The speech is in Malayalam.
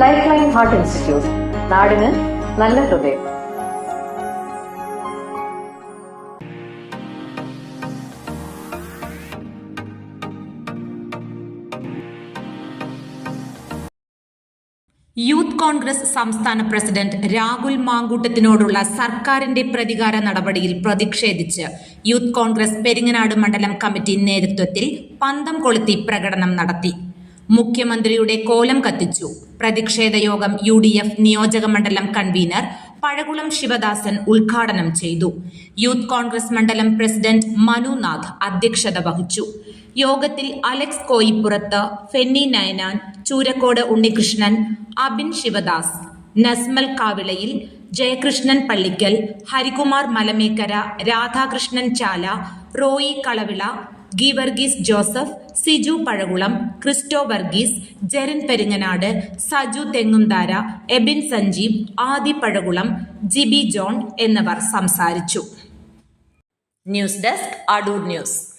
ലൈഫ് ലൈൻ ഹാർട്ട് ഇൻസ്റ്റിറ്റ്യൂട്ട് നാടിന് നല്ല ഹൃദയം. യൂത്ത് കോൺഗ്രസ് സംസ്ഥാന പ്രസിഡന്റ് രാഹുൽ മാങ്കൂട്ടത്തിനോടുള്ള സർക്കാരിന്റെ പ്രതികാര നടപടിയിൽ പ്രതിഷേധിച്ച് യൂത്ത് കോൺഗ്രസ് പെരിങ്ങനാട് മണ്ഡലം കമ്മിറ്റി നേതൃത്വത്തിൽ പന്തം കൊളുത്തി പ്രകടനം നടത്തി. മുഖ്യമന്ത്രിയുടെ കോലം കത്തിച്ചു. പ്രതിഷേധ യോഗം യു ഡി എഫ് നിയോജക മണ്ഡലം കൺവീനർ പഴകുളം ശിവദാസൻ ഉദ്ഘാടനം ചെയ്തു. യൂത്ത് കോൺഗ്രസ് മണ്ഡലം പ്രസിഡന്റ് മനുനാഥ് അധ്യക്ഷത വഹിച്ചു. യോഗത്തിൽ Alex Koippurath Fenny Nainan Choorakkode Unnikrishnan Abin Shivadas Nasmal Kavilayil Jayakrishnan Pallickal Harikumar Malamekkara Radhakrishnan Chala Roy Kalavila Geevarghese Joseph Siju Pazhakulam Christo Varghese Jerin Peringanad Saju Thengumthara Ebin Sanjeev Adi Pazhakulam Jiby John എന്നിവർ സംസാരിച്ചു. News desk Adoor news.